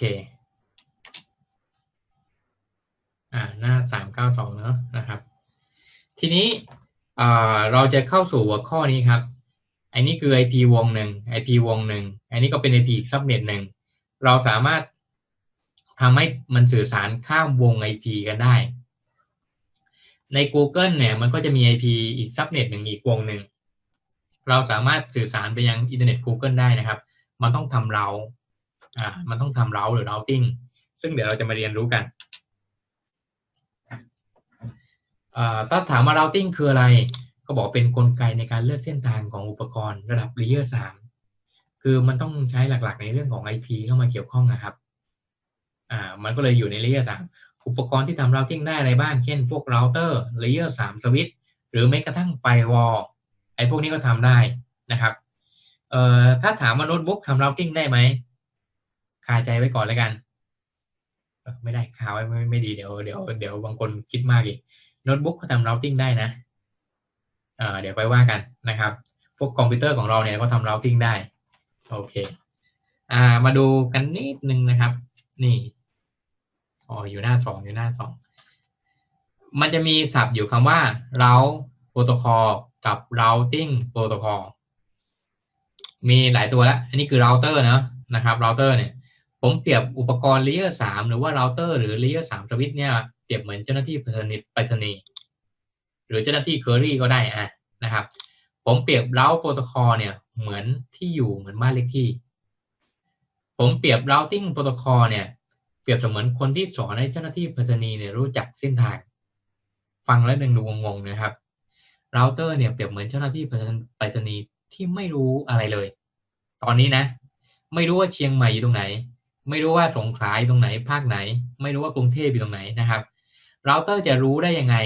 เคอ่าหน้าสามเก้าสองเนาะนะครับ ทีนี้เราจะเข้าสู่หัวข้อนี้ครับ อันนี้คือ IP วงหนึ่ง IP วงหนึ่ง อันนี้ก็เป็น IP อีกซับเน็ตหนึ่ง เราสามารถทำให้มันสื่อสารข้ามวง IP กันได้ ใน Google เนี่ยมันก็จะมี IP อีกซับเน็ตหนึ่งอีกวงหนึ่ง เราสามารถสื่อสารไปยังอินเทอร์เน็ต Google ได้นะครับ มันต้องทำเรา อ่ามันต้องทำเราหรือ routing ซึ่งเดี๋ยวเราจะมาเรียนรู้กันถ้าถามว่า routing คืออะไร ก็บอกเป็นนกลไกในการเลือกเส้นทางของอุปกรณ์ระดับ layer 3 คือมันต้องใช้หลักๆ ในเรื่องของ IP เข้ามาเกี่ยวข้องนะครับ อ่า มันก็เลยอยู่ใน layer 3 อุปกรณ์ที่ทำ routing ได้อะไรบ้าง เช่น พวก router layer 3 switch หรือแม้กระทั่ง firewall ไอ้พวกนี้ก็ทำได้นะครับ เอ่อ ถ้าถามว่าโน้ตบุ๊กทำ routing ได้ไหมาใจไว้ก่อนแล้วกัน ไม่ได้คาไว้ไม่ไม่ดีเดี๋ยวเดี๋ยวเดี๋ยวบางคนคิดมากอีกโน้ตบุ๊กเขาทำ routing ได้นะอ่าเดี๋ยวไปว่ากันนะครับ พวกคอมพิวเตอร์ของเราเนี่ยก็ทำ routing ได้ โอเคอ่ามาดูกันนิดนึงนะครับ นี่อ๋ออยู่หน้าสองอยู่หน้าสองมันจะมีศัพท์อยู่คำว่า route protocol กับ routing protocol มีหลายตัวแล้ว อันนี้คือ router เนอะนะครับ router เนี่ย ผมเปรียบอุปกรณ์ layer 3หรือว่า router หรือ layer 3สามสวิตเนี่ยเปรียบเหมือนเจ้าหน้าที่ไปรษณีย์ไปรษณีย์หรือเจ้าหน้าที่เคอรี่ก็ได้อะนะครับ ผมเปรียบ route protocol เนี่ยเหมือนที่อยู่เหมือนบ้านเลขที่ ผมเปรียบ routing protocol เนี่ยเปรียบเสมือนคนที่สอนให้เจ้าหน้าที่ไปรษณีย์เนี่ยรู้จักเส้นทาง ฟังแล้วยังดูงงๆนะครับ router เนี่ยเปรียบเหมือนเจ้าหน้าที่ไปรษณีย์ที่ไม่รู้อะไรเลย ตอนนี้นะ ไม่รู้ว่าเชียงใหม่อยู่ตรงไหน ไม่รู้ว่าสงขลาอยู่ตรงไหนภาคไหน ไม่รู้ว่ากรุงเทพอยู่ตรงไหนนะครับ router จะรู้ได้ยังไง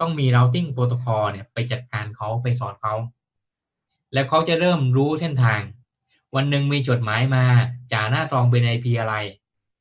ต้องมี routing protocol เนี่ยไปจัดการเขาไปสอนเขา แล้วเขาจะเริ่มรู้เส้นทาง วันหนึ่งมีจดหมายมาจ่าหน้าซองเป็น IP อะไร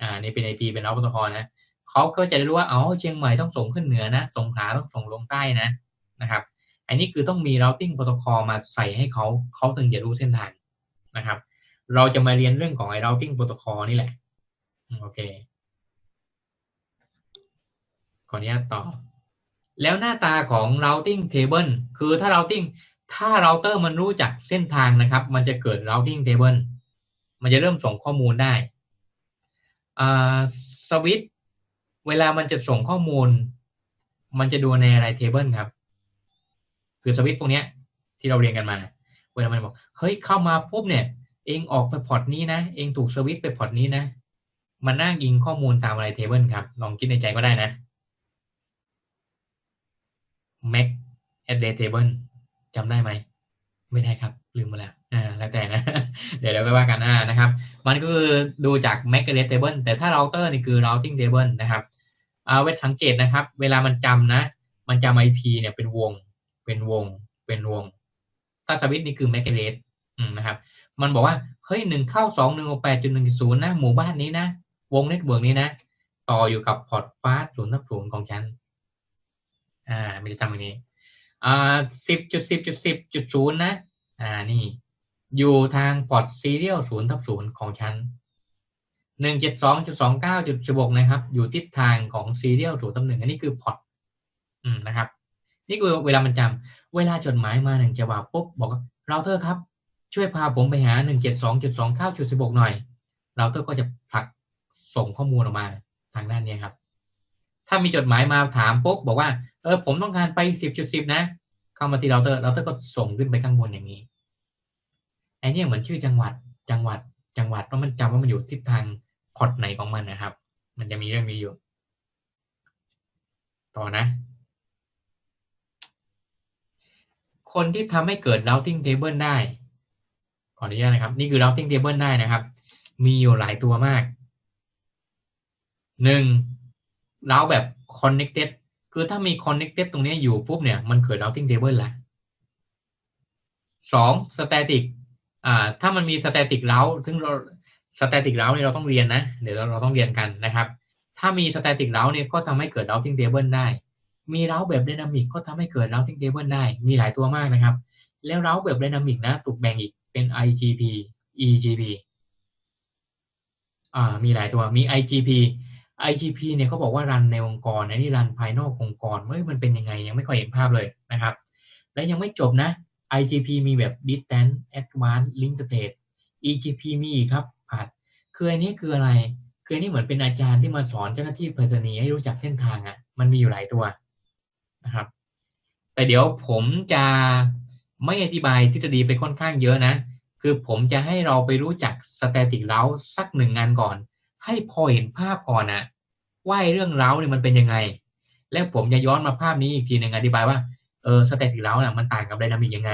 อ่านี่เป็น IP เป็น route protocol นะเขาก็จะรู้ว่าอ๋อเชียงใหม่ต้องส่งขึ้นเหนือนะ สงขลาต้องส่งลงใต้นะนะครับ อันนี้คือต้องมี routing protocol มาใส่ให้เขาเขาถึงจะรู้เส้นทางนะครับ เราจะมาเรียนเรื่องของไอ้ routing protocol นี่แหละ โอเค ขออนุญาตต่อ แล้วหน้าตาของ routing table คือถ้า routing ถ้า router มันรู้จักเส้นทางนะครับ มันจะเกิด routing table มันจะเริ่มส่งข้อมูลได้สวิตเวลามันจะส่งข้อมูล มันจะดูในอะไร table ครับ คือสวิตช์พวกนี้ที่เราเรียนกันมา เวลามันบอก เฮ้ยเข้ามาปุ๊บเนี่ย เองออกไปพอร์ตนี้นะ เองถูกสวิตไปพอร์ตนี้นะ มันนั่งยิงข้อมูลตามอะไรเทเบิลครับ ลองคิดในใจก็ได้นะ Mac address table จำได้ไหม ไม่ได้ครับ ลืมมาแล้วอ่าแล้วแต่นะ เดี๋ยวเราก็ว่ากันอ่านะครับ มันก็คือดูจาก Mac address table แต่ถ้า router นี่คือ routing table นะครับเอาเวทสังเกตนะครับ เวลามันจำนะ มันจำ IP เนี่ยเป็นวง เป็นวง เป็นวง ถ้าสวิตนี่คือ MAC address อืมนะครับ มันบอกว่าเฮ้ยหนึ่งเข้าสองหนึ่งแปดจุดหนึ่งศูนย์นะหมู่บ้านนี้นะวงเน็ตเวิร์กนี้นะต่ออยู่กับพอร์ตฟ้าศูนย์ทับศูนย์ของฉันอ่ามันจะจำอย่างนี้อ่าสิบจุดสิบจุดสิบจุดศูนย์นะอ่านี่ อยู่ทางพอร์ตซีเรียลศูนย์ทับศูนย์ของฉันหนึ่งเจ็ดสองจุดสองเก้าจุดสิบกนะครับ อยู่ทิศทางของซีเรียลศูนย์ทับหนึ่งอันนี้คือพอร์ตอืมนะครับ นี่คือเวลามันจำเวลาจดหมายมาหนึ่งฉบับปุ๊บบอกว่าเราเตอร์ครับ ช่วยพาผมไปหาหนึ่งเจ็ดสองจุดสองเก้าจุดสิบหกหน่อย เราเตอร์ก็จะผลักส่งข้อมูลออกมาทางด้านนี้ครับ ถ้ามีจดหมายมาถามปุ๊บบอกว่า เออ ผมต้องการไปสิบจุดสิบนะ เข้ามาที่เราเตอร์เราเตอร์ก็ส่งขึ้นไปข้างบนอย่างนี้ไอเนี่ยเหมือนชื่อจังหวัด จังหวัด จังหวัดเพราะมันจำว่ามันอยู่ทิศทางพอร์ตไหนของมันนะครับ มันจะมีเรื่องนี้อยู่ ต่อนะ คนที่ทำให้เกิด routing table ได้ ขออนุญาตนะครับ นี่คือ routing table ได้นะครับ มีอยู่หลายตัวมากหนึ่งเราแบบ connected คือถ้ามี connected ตรงนี้อยู่ปุ๊บเนี่ย มันเกิด routing table ละสอง static อ่า ถ้ามันมี static route ซึ่งเรา static route เนี่ยเราต้องเรียนนะ เดี๋ยวเราต้องเรียนกันนะครับ ถ้ามี static route เนี่ยก็ทำให้เกิด routing table ได้ มีเร้าแบบ dynamic ก็ทำให้เกิด routing table ได้ มีหลายตัวมากนะครับ แล้วเร้าแบบ dynamic นะ ถูกแบ่งอีก เป็น IGP EGP อ่ามีหลายตัวมี IGP IGP เนี่ยเขาบอกว่ารันในองค์กรอันนี้รันภายนอกองค์กรเฮ้ยมันเป็นยังไงยังไม่ค่อยเห็นภาพเลยนะครับ และยังไม่จบนะ IGP มีแบบ Distance Advanced Link State EGP มีอีกครับผัดคืออันนี้คืออะไร คืออันนี้เหมือนเป็นอาจารย์ที่มาสอนเจ้าหน้าที่ไปรษณียให้รู้จักเส้นทางอะ่ะ มันมีอยู่หลายตัวนะครับ แต่เดี๋ยวผมจะ ไม่อธิบายทฤษฎีไปค่อนข้างเยอะนะ คือผมจะให้เราไปรู้จักสแตติกเล้าสักหนึ่งงานก่อน ให้พอเห็นภาพก่อนนะว่าเรื่องเล้าเนี่ยมันเป็นยังไง แล้วผมจะย้อนมาภาพนี้อีกทีหนึ่งอธิบายว่าเออ static route น่ะมันต่างกับไดนามิกยังไง